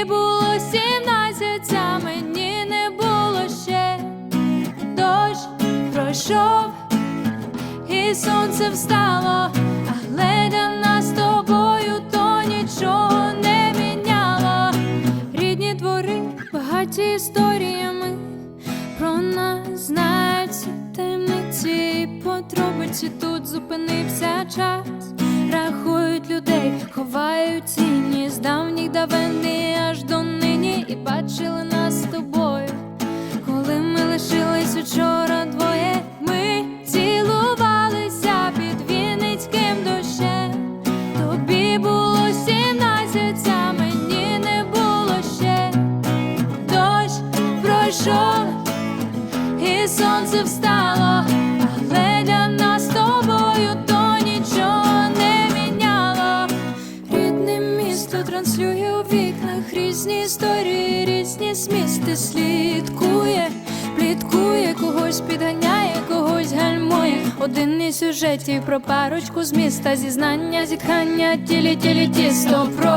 Мені було сімнадцять, а мені не було ще. Дощ пройшов, і сонце встало, а для нас з тобою то нічого не міняло. Рідні двори багаті історіями про нас знають в темниці подробиці тут зупинився час, рахують людей, ховають тіні з давніх давен. Лишились учора двоє, ми цілувалися під Вінницьким дощем. Тобі було сімнадцять, а мені не було ще. Дощ пройшов, і сонце встало, але для нас тобою то нічого не міняло. Рідне місто транслює у вікнах різні історії, різні змісти слідкує, пліткує, когось підганяє, когось гальмує. Один із сюжетів про парочку з міста, зізнання, зітхання, тілі, тілі, тісто про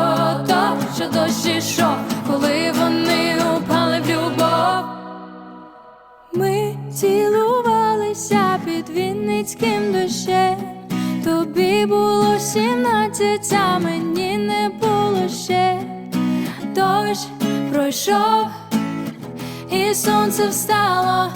то, що дощ ішов, коли вони упали в любов. Ми цілувалися під Вінницьким дощем. Тобі було сімнадцять, а мені не було ще. Дощ пройшов, і сонце встало,